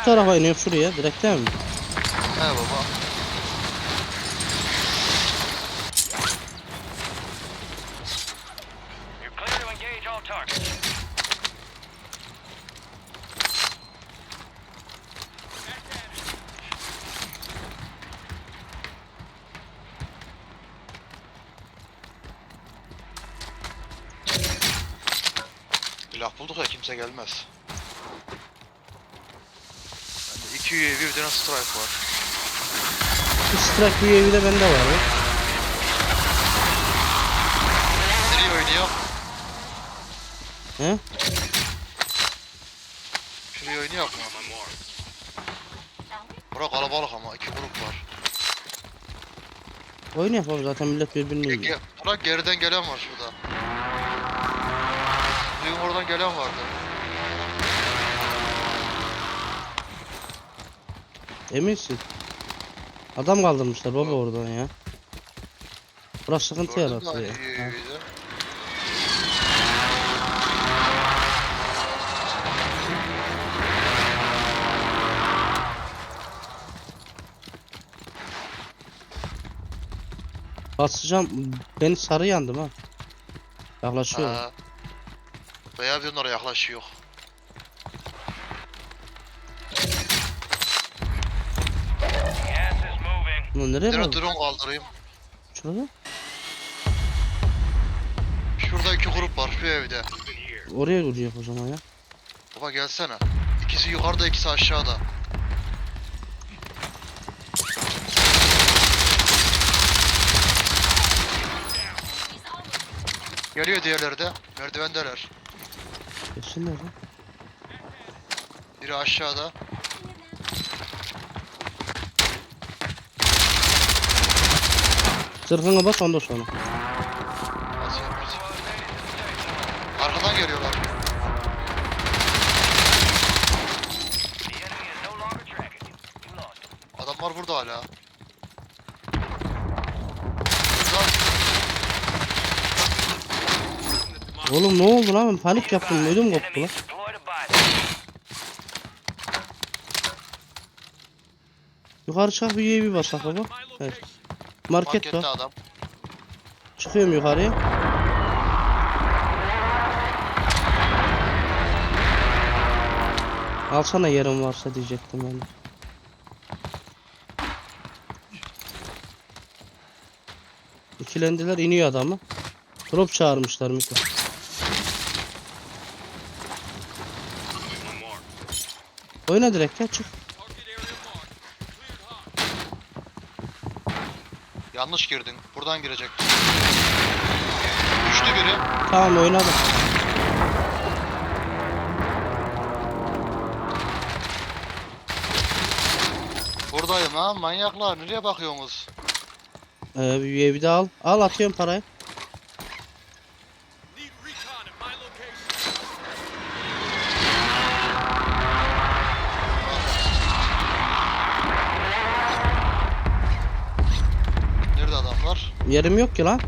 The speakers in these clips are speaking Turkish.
Bu tarafa iniyor şuraya direkt mi? He baba. Bulduk ya kimse gelmez. Bende 2 UAV bir tane strike var. Bir strike UAV de bende var ya. Nereye oynuyor? He? Şuraya oynuyor mu? Bura kalabalık ama iki grup var. Oyun yapalım zaten millet birbirini ge Bura geriden gelen var şurada. Oradan gelen vardı. Eminsin. Adam kaldırmışlar baba oradan ya. Burası sıkıntı Gördün mü yaratıyor ya. Ha. Basacağım. Ben sarı yandım ha. Yaklaşıyor. Ha. Beyaz yanlara yaklaşıyor. Gas is moving. Ulan nereye Nereye drone kaldırayım? Şurada. Şurada iki grup var şu evde. Oraya vuracak o zaman ya. Baba gelsene. İkisi yukarıda ikisi aşağıda. Geliyor diğerleri de. Merdivendeler. Geçsinler lan. Biri aşağıda. Zırhına bas ondan sonra. Arkadan geliyorlar. Adamlar burada hala. Burada. Oğlum ne oldu lan ben panik yaptım ödüm koptu lan. Yukarı çık bir UAV basak baba. Evet. Market Markette var. adam. Çıkıyorum yukarıya. Alsana yerim varsa diyecektim ben. de. İkilendiler iniyor adamı. Drop çağırmışlar Miko. Oyna direkt ya çık. Yanlış girdin. Buradan girecektin. Düştü biri. Tamam oynadım. Buradayım ha manyaklar. Nereye bakıyorsunuz? Ee, bir UAV de al. Al atıyorum parayı. Yerim yok ki lan.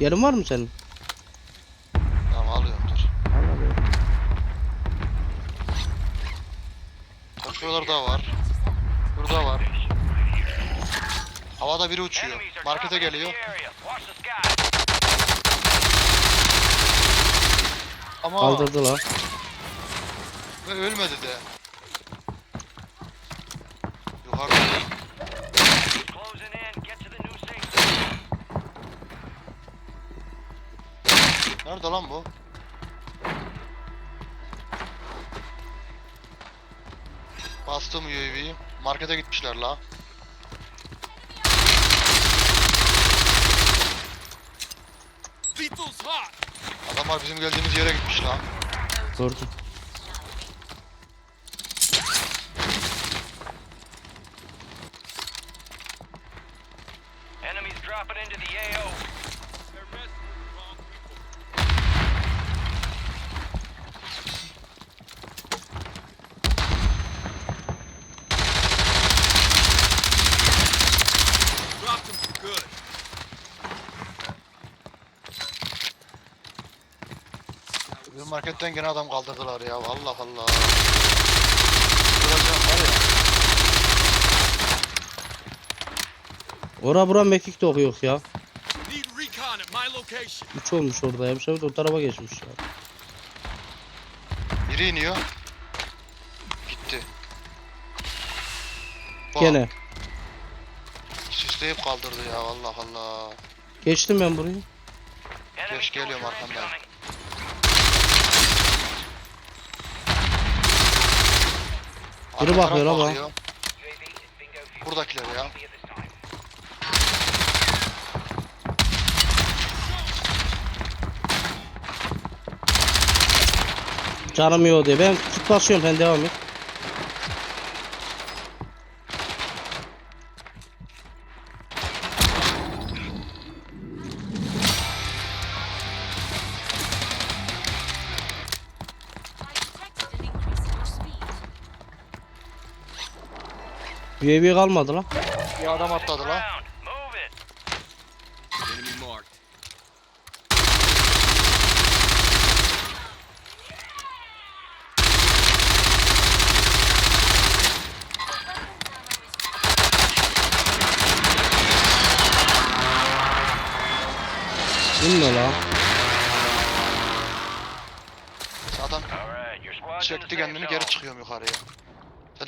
Yerin var mı senin? Tamam alıyorum dur. Al al. Bak şuralarda var. Burada var. Havada biri uçuyor. Markete geliyor. Ama Kaldırdılar. ve ölmedi de. Nerede lan bu? Bastım UAV'yi. Markete gitmişler la. Adamlar bizim geldiğimiz yere gitmiş la. Dur. Marketten gene adam kaldırdılar ya. Allah Allah. Duracağım var ya. Ora bura mekik de yok ya. Need recon at my location. 3 olmuş orada ya. Bir şey o tarafa geçmiş ya. Biri iniyor. Gitti. Bak, Gene. Süsleyip kaldırdı ya Allah Allah. Geçtim ben burayı. Geç, geliyorum soldier Biri Arka bakıyor taraf ama. bakıyor. Buradakiler ya. Canım yok diye. Ben kit basıyorum sen devam et. UAV kalmadı lan. Bir adam atladı lan. Marked. İnme lan. Adam çekti kendini geri çıkıyorum yukarıya.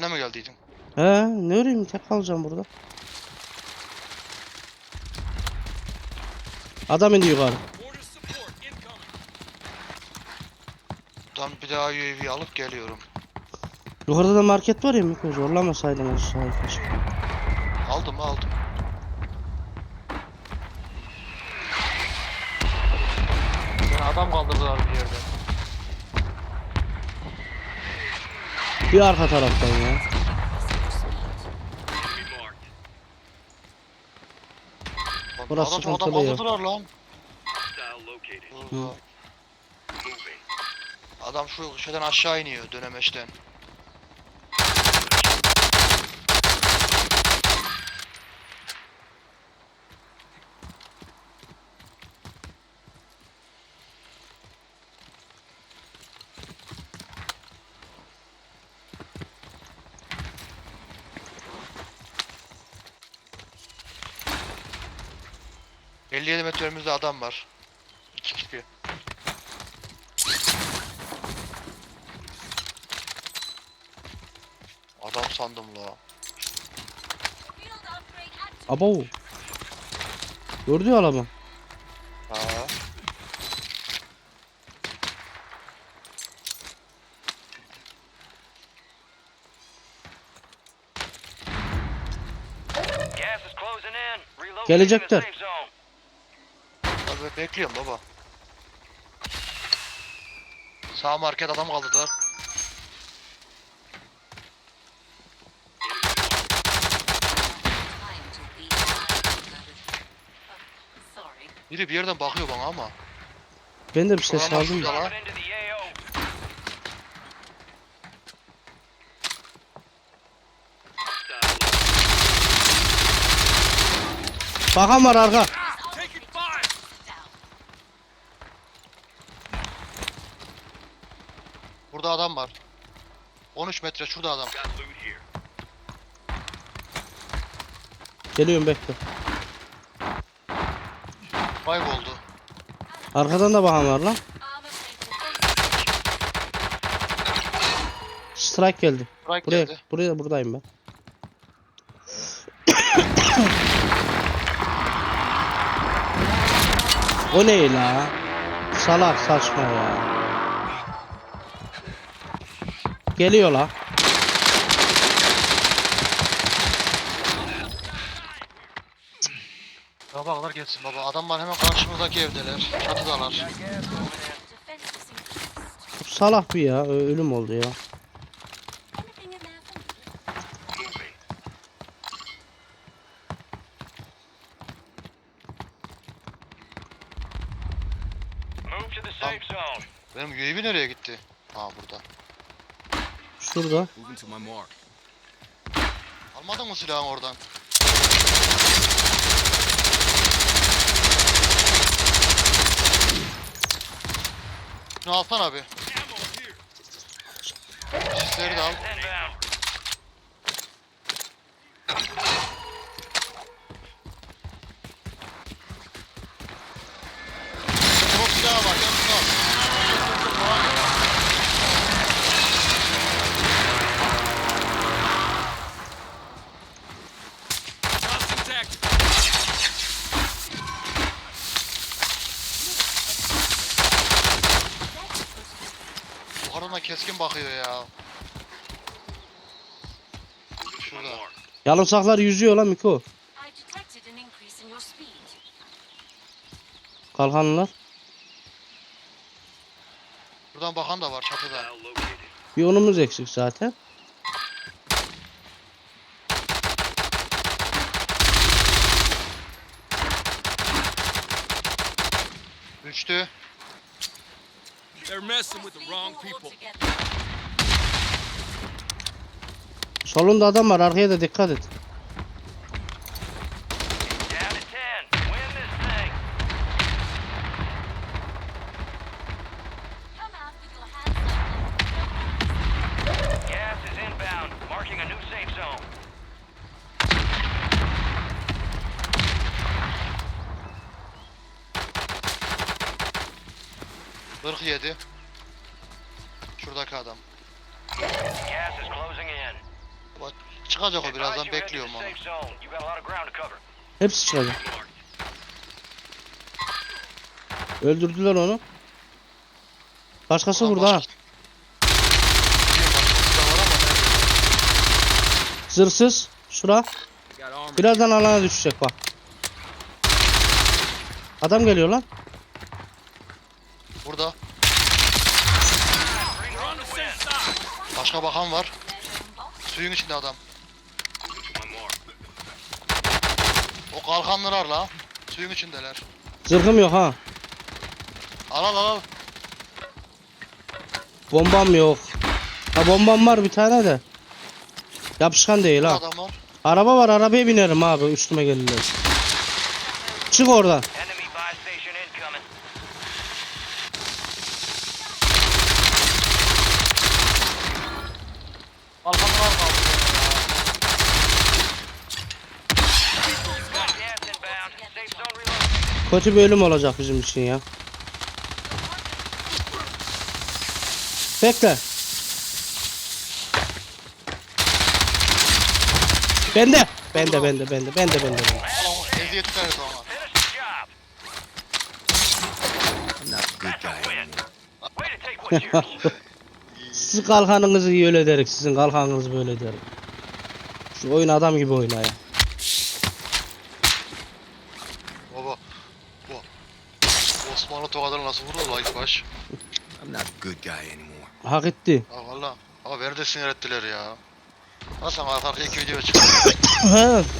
Sen de mi geldiydin? He ne öreyim tek kalacağım burada. Adam indi yukarı. Tam bir daha UAV alıp geliyorum. Yukarıda da market var ya Miko zorlamasaydım aşağıya keşke. Aldım aldım. Yani adam kaldırdılar bir yerde. Bir arka taraftan ya. Burası adam, adam ya. kaldırdılar lan. Burada. Adam şu şeyden aşağı iniyor dönemeçten. ...57 metre önümüzde adam var. İki kişi. Adam sandım la. Abo. Gördü ya adamı. Ha. Gelecekler. Tabii bekliyorum baba. Sağ market adam kaldırdılar. Biri bir yerden bakıyor bana ama. Ben de bir ses Ulan aldım da. şurada lan. Bakan var arka. Taking fire. Down. Burada adam var. 13 metre şurada adam. Geliyorum bekle. Kayboldu. Arkadan da bakan var lan. Strike geldi. Strike Buraya, geldi. buraya buradayım ben. o ne la? Salak saçma ya. Geliyor la. Sabahlar geçsin baba. Adamlar hemen karşımızdaki evdeler. Çatıdalar. Bu salak bir ya. ö- Ölüm oldu ya. Move to the safe zone. Benim UAV nereye gitti? Ha burada. Şurada. Moving to my mark. Almadın mı silahını oradan? Şunu alsana abi. Sisleri de al. Bakıyor ya. Şurada. Yalınsaklar yüzüyor lan Miko. Kalkanlılar. Buradan bakan da var çatıda. Bir onumuz eksik zaten. Üçtü. They're messing with the wrong people. Solunda adam var. Arkaya da dikkat et. Down to çıkacak o birazdan bekliyorum onu. Hepsi çıkacak. Öldürdüler onu. Başkası Ulan burada ha. başka-. Şura. Birazdan alana düşecek bak. Adam geliyor lan. Burada. Başka bakan var. Suyun içinde adam. O kalkanları ar la. Suyun içindeler. Zırhım yok ha. Al al al. Bombam yok. Ha bombam var bir tane de. Yapışkan değil ha. adam var. Araba var arabaya binerim abi üstüme gelirler. Çık oradan. Kötü bir ölüm olacak bizim için ya. Bekle. Bende. Bende bende bende bende bende. bende. Eziyet tane sonra. Finish the job. I'm not a good That's a guy win. anymore. Way to take what's yours. Sizin kalkanınızı iyi öyle derik. Sizin kalkanınızı böyle derik. Şu oyun adam gibi oyna ya. Baba. Bu. Osmanlı tokadan nasıl vurdu ilk baş? I'm not a good guy anymore. Hak etti. Ha valla. Ama beni de sinir ettiler ya. Nasıl arka arkaya iki video. Ha,